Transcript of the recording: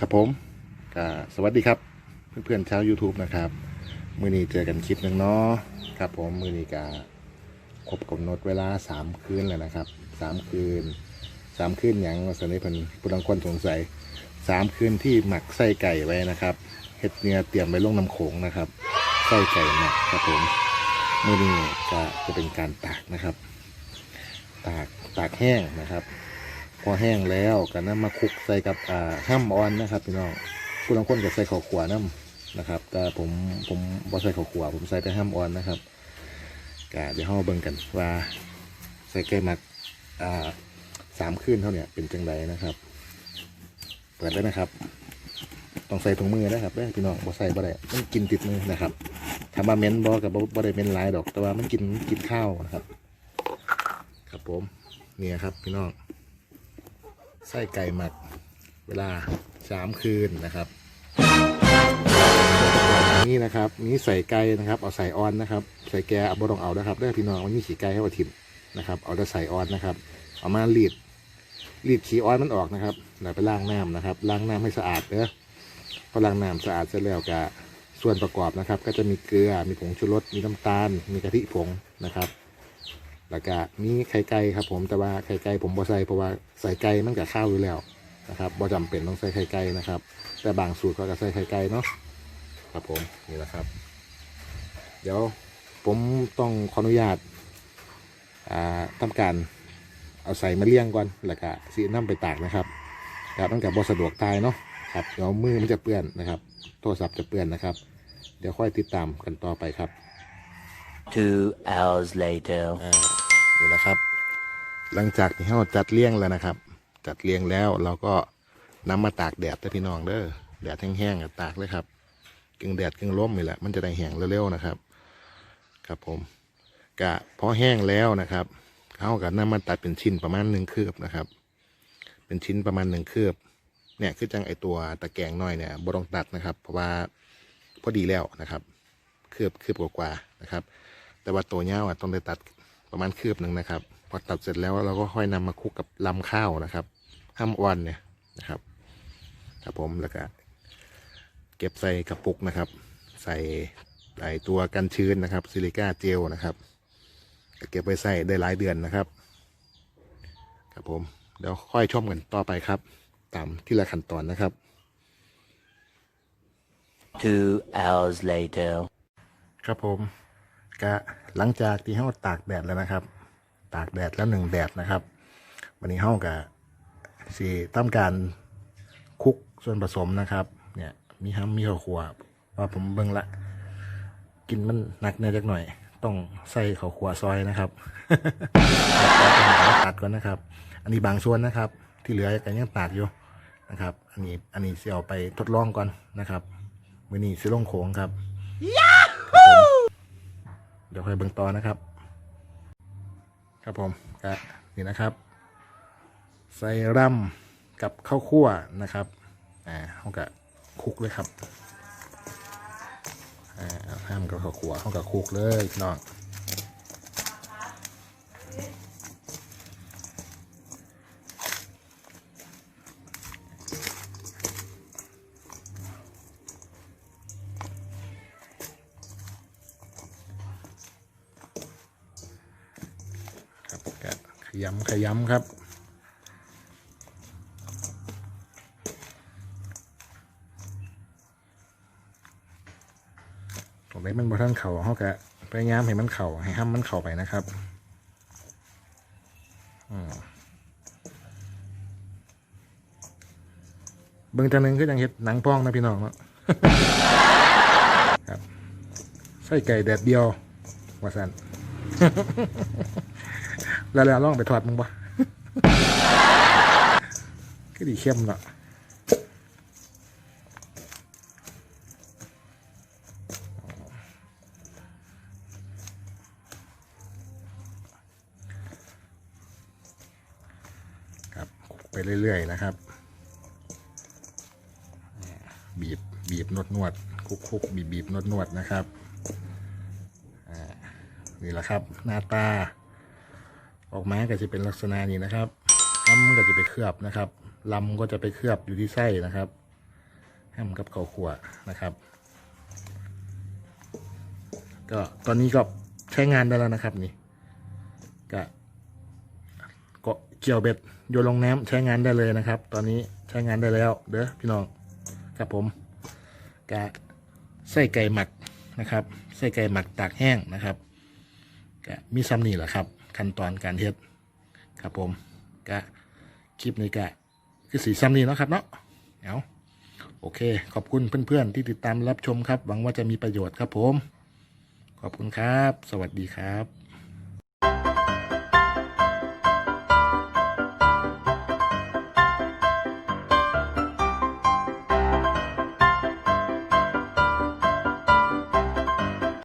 ครับผมก็สวัสดีครับ เพื่อนๆชาว YouTube นะครับ มือนี้เจอกันคลิปหนึ่งเนาะครับผมมือนี้ก็ครบกำหนดเวลา3คืนแล้วนะครับ3คืน3คืนอย่างสันนิพันผู้ดังคนสงสัย3คืนที่หมักไส้ไก่ไว้นะครับเห็ดเนื้อเตรียมไว้ลงน้ำโขงนะครับไส้ไก่หมักครับผมมือนี้ก็จะเป็นการตากนะครับ ตากตากแห้งนะครับ พอแห้งแล้วก็นำมาคลุกใส่กับอ่าห้ามออนนะครับพี่น้องผู้บางคนก็ใส่ข้าวขัวน้ำนะครับ แต่ผมผมบ่ใส่ข้าวขัวผมใส่แต่ห้ามออนนะครับก็เดี๋ยวเราเบิ่งกันว่าใส่ไก่หมักอ่าสามคืนเท่าเนี้ยเป็นจังไดนะครับเปิดเลยนะครับ ต้องใส่ถุงมือนะครับเด้พี่น้องบ่ใส่บ่ได้มันกินติดมือนะครับถ้ามาเม้นบ่กับบ่ได้เม้นหลายดอก แต่ว่ามันกินกินข้าวนะครับ ครับผมนี่ครับพี่น้อง ไส้ไก่หมักเวลาสามคืนนะครับนี่นะครับนี่ใส่ไก่นะครับ เอาใส่ออนนะครับ ใส่แกเอาบดองเอานะครับได้พี่น้องมันมีขี้ไก่ให้ว่าทิมนะครับ เอาแต่ใส่ออนนะครับ เอามารีดรีดขี้ออนมันออกนะครับแล้วไปล้างน้ำนะครับล้างน้ำให้สะอาดเด้อพอล้างน้ำสะอาดเสร็จแล้วก็ส่วนประกอบนะครับ ก็จะมีเกลือมีผงชูรสมีน้ำตาล มีกะทิผงนะครับ แล้วก็มีไข่ไก่ครับผมแต่ว่าไข่ไก่ผมบ่ใส่เพราะว่าใส่ไก่มันกับข้าวอยู่แล้วนะครับบ่จำเป็นต้องใส่ไข่ไก่นะครับ แต่บางสูตรก็จะใส่ไข่ไก่เนาะครับผมนี่แหละครับ เดี๋ยวผมต้องขออนุญาตอ่าทำการเอาใส่มาเลี้ยงก่อนแล้วก็สีน้ำไปตากนะครับครับตั้งแต่บ่สะดวกตายเนาะครับเดี๋ยวมือมันจะเปื้อนนะครับ โทรศัพท์จะเปื้อนนะครับ เดี๋ยวค่อยติดตามกันต่อไปครับ Two hours later. อ่านี่นะครับ หลังจากที่เราจัดเลี้ยงแล้วนะครับ จัดเลี้ยงแล้วเราก็นำมาตากแดดนะพี่น้องเด้อแดดแห้งๆอะตากเลยครับกึ่งแดดกึ่งร่มนี่แหละมันจะได้แห้งเร็วๆนะครับ ครับผมกะพอแห้งแล้วนะครับเขาก็นำมาตัดเป็นชิ้นประมาณหนึ่งคืบนะครับ เป็นชิ้นประมาณหนึ่งคืบ เนี่ยคือจังไอตัวตะแกรงน้อยเนี่ยบ่ต้องตัดนะครับ เพราะว่าพอดีแล้วนะครับ คืบคืบกว่าๆนะครับ แต่ว่าตัวเนี้ยอะต้องได้ตัดประมาณคืบหนึ่งนะครับ พอตัดเสร็จแล้วเราก็ค่อยนำมาคลุกกับลำข้าวนะครับห้ามอ่อนเนี่ยนะครับ ครับผมแล้วก็เก็บใส่กระปุกนะครับ ใส่ใส่ตัวกันชื้นนะครับซิลิก้าเจลนะครับเก็บไว้ใส่ได้หลายเดือนนะครับ ครับผมเดี๋ยวค่อยชมกันต่อไปครับ ตามที่ละขั้นตอนนะครับ Two hours later. ครับผม ก็หลังจากที่เฮาตากแดดแล้วนะครับ ตากแดดแล้วหนึ่งแดดนะครับวันนี้เฮาก็สิทำการคลุกส่วนผสมนะครับ เนี่ยมีห้ำมีข้าวคั่วว่าผมเบิ่งละ กินมันหนักแน่จักหน่อย ต้องใส่ข้าวคั่วซอยนะครับตัดก่อนนะครับ อันนี้บางส่วนนะครับ ที่เหลือก็ยังตากอยู่นะครับ อันนี้อันนี้เสิเอาไปทดลองก่อนนะครับมื้อนี้สิลงโขงครับ เดี๋ยวค่อยเบิ่งต่อนะครับ ครับผมก็นี่นะครับ ใส่ร่ำกับข้าวคั่วนะครับอ่าเขาก็คุกเลยครับอ่าห้ามกับข้าวคั่วเขาก็คุกเลยน้องครับก็ข ยำขยำครับ ตรงนี้มันบ่ท่านเข่าเขาก็พยายามให้มันเข่าให้ห้ามมันเข่าไปนะครับอืมเบิ่งจังหนึงคือจังเฮ็ดหนังป้องนะพี่น้องเนาะครับใส่ไก่แดดเดียวว่าสั่น แล้วแล้วลองไปทอดมึงบ่ก็ดีเข้มเนาะครับไปเรื่อย ๆ นะครับ บีบ บีบนวดนวดคลุกคลุกบีบบีบนวดนวดนะครับนี่แหละครับ หน้าตา ออกมาก็จะเป็นลักษณะนี้นะครับทำก็จะไปเคลือบนะครับลำก็จะไปเคลือบอยู่ที่ไส้นะครับแฮมกับข้าวคั่วนะครับ ก็ตอนนี้ก็ใช้งานได้แล้วนะครับนี่ก็ก็เกี่ยวเบ็ดโยนลงน้ำใช้งานได้เลยนะครับ ตอนนี้ใช้งานได้แล้ว เด้อพี่น้องครับผมกะไส้ไก่หมักนะครับไส้ไก่หมักตากแห้งนะครับกะมีซ้ำนี่แหละครับ ขั้นตอนการเฮ็ดครับผมก็คลิปนี้ก็คือสีซ้ำนี่เนาะครับเนาะเอาโอเค ขอบคุณเพื่อนๆที่ติดตามรับชมครับ หวังว่าจะมีประโยชน์ครับผม ขอบคุณครับ สวัสดีครับ